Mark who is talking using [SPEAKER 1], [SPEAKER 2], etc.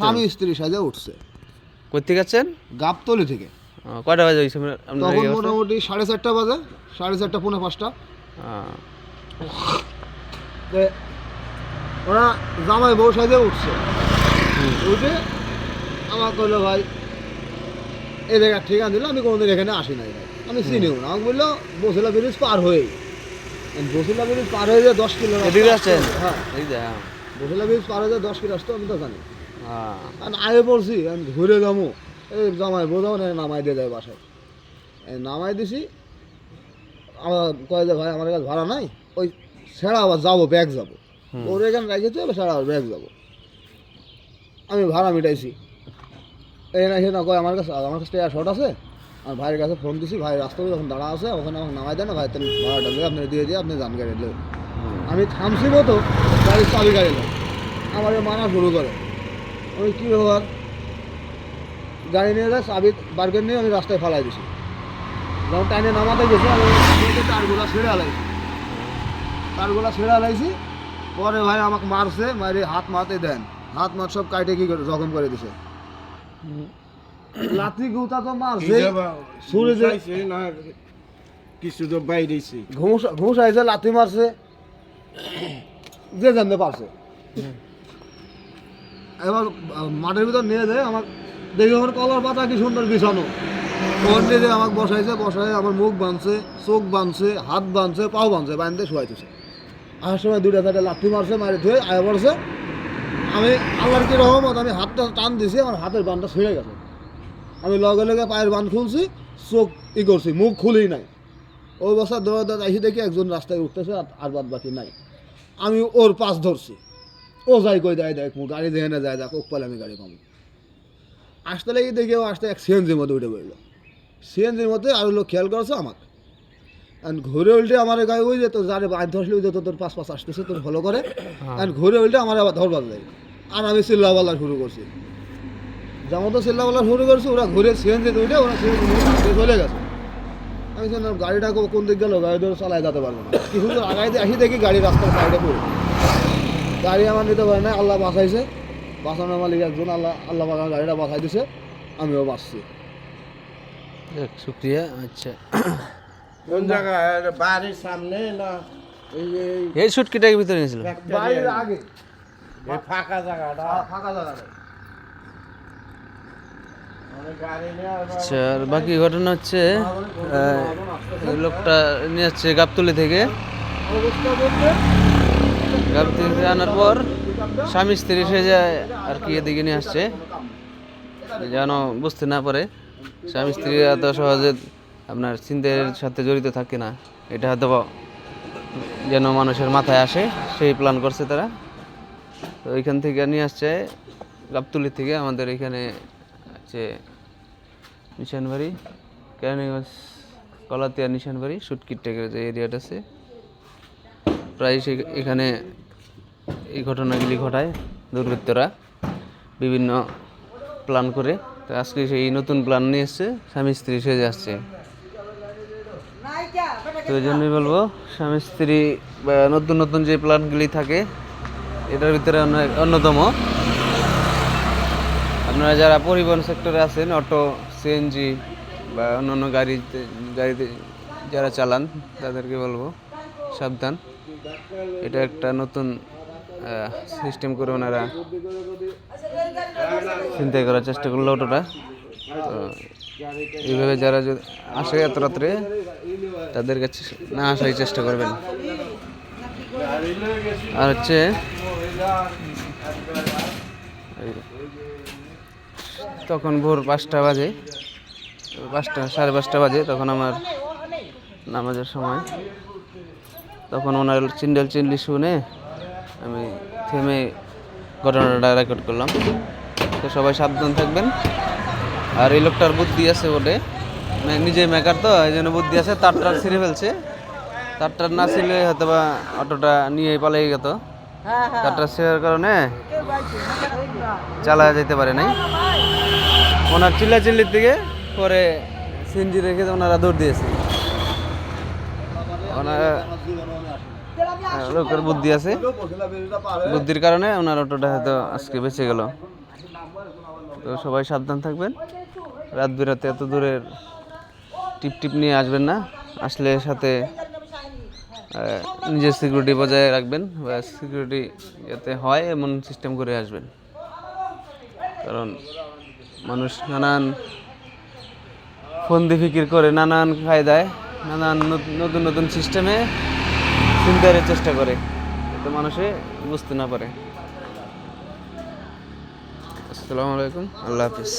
[SPEAKER 1] স্বামী স্ত্রী সাজে উঠছে।
[SPEAKER 2] কোথেকে যাচ্ছেন?
[SPEAKER 1] গাবতলি থেকে।
[SPEAKER 2] কয়টা বাজে ওই সময়
[SPEAKER 1] তখন মোটামুটি সাড়ে চারটা বাজে সাড়ে চারটা পৌনে পাঁচটা। ওরা জামাই বউ সাজে উঠছে। উঠে আমার কইলো ভাই এই জায়গার ঠিকানা দিল আমি কোনোদিন এখানে আসি নাই আমি চিনিও না। আমাকে বলল বসিলা ব্রিজ পার হয়ে বসিলা ব্রিজ পার হয়ে যায় দশ কিলো হ্যাঁ।
[SPEAKER 2] হ্যাঁ।
[SPEAKER 1] বসিলা ব্রিজ পার হয়ে যায় দশ কিলো রাস্তা আমি তো জানি।
[SPEAKER 2] হ্যাঁ।
[SPEAKER 1] আর আগে পড়ছি আমি ঘুরে যাব এই জামাই বোঝাও না নামাই দিয়ে যায় বাসায়। নামাই দিছি আমার কয়ে যে ভাই আমার কাছে ভাড়া নাই ওই সেরা আবার যাব ব্যাগ যাব। ওর এখানে রেখেছি আবার সেরা আবার ব্যাগ যাব। আমি ভাড়া মিটাইছি। এই না সে না কয় আমার কাছে আমার কাছে টাকা শর্ট আছে। আর ভাইয়ের কাছে ফোন দিছি ভাই রাস্তায় যখন দাঁড়া আছে ওখানে আমাকে নামাই দেয় না ভাই তুমি ভাড়াটা দিয়ে আপনি দিয়ে দিয়ে আপনি যান গাড়ি আমি থামছি মতো গাড়ির চাবি গাড়ি আমার মানা শুরু করে। ওই কী ব্যাপার গাড়ি নিয়ে যায় চাবি বার করে নিয়ে আমি রাস্তায় ফালাই দিছি। যখন টাইনে নামাতে গেছি আমি তারগুলা ছেড়ে আলাইছি। তারগুলা ছেড়ে আলাইছি পরে ভাই আমাকে মারছে মারে হাত মাতে দেন। হাত মাত সব কাটে কি করে জখম করে দিছে। লাথি গুতা তো মারছে। ছুরি যে
[SPEAKER 3] কিছু তো বাইরেছি।
[SPEAKER 1] ঘুষ ঘুষ আইছে লাথি মারছে। যে জানতে পারছে। এবার মাঠের ভিতর নিয়ে যায় আমার দেখি আমার কলার পাতা কি সুন্দর বিছানো। ওর নিয়ে যেয়ে আমাকে বসাইছে বসাই আমার মুখ বাঁধছে, চোখ বাঁধছে, হাত বাঁধছে, পাও বাঁধছে বাঁধতে শুয়াইতেছে। আসার সময় দুইটা চারটে লাঠি মারছে, মারি ধুয়ে আয় পড়ছে। আমি আল্লাহর কি রহমত, আমি হাতটা টান দিছি, আমার হাতের বানটা ছিঁড়ে গেছে। আমি লগে লগে পায়ের বান খুলছি, চোখ ই করছি, মুখ খুলি নাই। ওই অবস্থা দৌড়া দৌড়া এসে দেখি একজন রাস্তায় উঠতেছে আর- আর বাদ বাকি নাই। আমি ওর পাশ ধরছি। ও যাই কই দেয় দেখ মু গাড়ি দেখে না যায় যাক ওক পালে আমি গাড়ি পাবো। আসতে লেগে দেখি ও আসতে এক সিএনজির মধ্যে উঠে পড়ল। সিএনজির মধ্যে আরও লোক খেয়াল করছে আমাকে? আর ঘুরে উল্টে আমার গায়ে ওই যে তোর যারে বাইর ধরলে ওই যে তোর পাশ পাশ আসতেছে তোর ফলো করে। আর ঘুরে উল্টে আমার আবার ধরবার যায় আর আমি চিল্লাবাল্লা শুরু করছি। যেমন তো চিল্লাবাল্লা শুরু করছি ওরা ঘুরে সিএনজিতে উঠে ওরা সিএনজি চলে গেছে। আমি শুনলাম গাড়িটা কোন দিক গেল? গাড়ি ধরে চালায় যেতে পারব না। কিছু দূর আগাই দিয়ে আসি দেখি গাড়ি রাস্তার সাইডে পড়ে। গাড়ি আমার নিতে পারে না আল্লাহ বাঁচাইছে। বাঁচানোর মালিক একজন আল্লাহ আল্লাহ বাঁচানো গাড়িটা বাঁচাই দিছে আমিও বাঁচছি।
[SPEAKER 2] শুক্রিয়া আচ্ছা।
[SPEAKER 3] কোন জায়গায়? বাড়ির সামনে না এই
[SPEAKER 2] সুটকিটাকে ভিতরে নিয়েছিল
[SPEAKER 1] বাড়ির আগে।
[SPEAKER 3] ফাঁকা জায়গাটা।
[SPEAKER 1] ফাঁকা জায়গাটা।
[SPEAKER 3] গাড়ি নিয়ে আর
[SPEAKER 2] আচ্ছা আর বাকি ঘটনা হচ্ছে লোকটা নিয়ে যাচ্ছে গাবতলি থেকে।
[SPEAKER 1] অবস্থা বলতে
[SPEAKER 2] গাবতলি থেকে আনার পর স্বামী স্ত্রী সে যায় আর কি এদিকে নিয়ে আসছে, যেন বুঝতে না পারে, স্বামী স্ত্রী এত সহজে আপনার চিন্তার সাথে জড়িত থাকে না। এটা হয়তো যেন মানুষের মাথায় আসে, সেই প্ল্যান করছে তারা। তো ওইখান থেকে নিয়ে আসছে, গাবতলি থেকে আমাদের এখানে আছে নিশানবাড়ি, কেরানীগঞ্জ, কলাতিয়া নিশানবাড়ি, সুটকির টেকের যে এরিয়াটা আছে। প্রায় সে- এখানে এই ঘটনাগুলি ঘটায় দুর্বৃত্তরা বিভিন্ন প্ল্যান করে। তো আজকে সেই নতুন প্ল্যান নিয়ে এসছে, স্বামী স্ত্রী সেজে যাচ্ছে তো এই জন্যই বলব, স্বামী স্ত্রী, বা নতুন নতুন যে প্ল্যানগুলি থাকে, এটার ভিতরে অন্য- অন্যতম। আপনারা যারা পরিবহন সেক্টরে আছেন অটো সিএনজি বা অন্যান্য গাড়িতে গাড়িতে যারা চালান, তাদেরকে বলব, সাবধান। এটা একটা নতুন সিস্টেম করে ওনারা চিন্তাই করার চেষ্টা করল অটোটা। তো এইভাবে যারা যদি আসে এত রাত্রে, তাদের কাছে না আসার চেষ্টা করবেন। আর হচ্ছে, তখন ভোর পাঁচটা বাজে, পাঁচটা, সাড়ে পাঁচটা বাজে, তখন আমার নামাজের সময়। তখন ওনার চিন্ডাল চিন্ডলি শুনে আমি থেমে ঘটনাটা রেকর্ড করলাম। তো সবাই সাবধান থাকবেন। আর এই লোকটার বুদ্ধি আছে ওটে নিজে মেকার তো এই জন্য বুদ্ধি আছে তারটা ছিঁড়ে ফেলছে। তারটা না ছিলে হয়তো বা অটোটা নিয়ে পালিয়ে যেত তারটা ছেড়ার কারণে চালা যেতে পারে নাই। ওনার চিল্লা চিল্লির দিকে পরে সিনজি রেখে ওনারা দৌড় দিয়েছে। ওনারা হ্যাঁ, লোকের বুদ্ধি আছে। বুদ্ধির কারণে ওনার অটোটা হয়তো আজকে বেঁচে গেল। তো সবাই সাবধান থাকবেন। রাত বিরাতে এত দূরের টিপ টিপ নিয়ে আসবেন না। আসলে সাথে নিজের সিকিউরিটি বজায় রাখবেন বা সিকিউরিটি যাতে হয় এমন সিস্টেম করে আসবেন। কারণ মানুষ নানান ফন্দি ফিকির করে, নানান কায়দায়, নানান নতুন নতুন সিস্টেমে চিন্তার চেষ্টা করে এতে মানুষে বুঝতে না পারে। আসসালামু আলাইকুম আল্লাহ হাফিজ।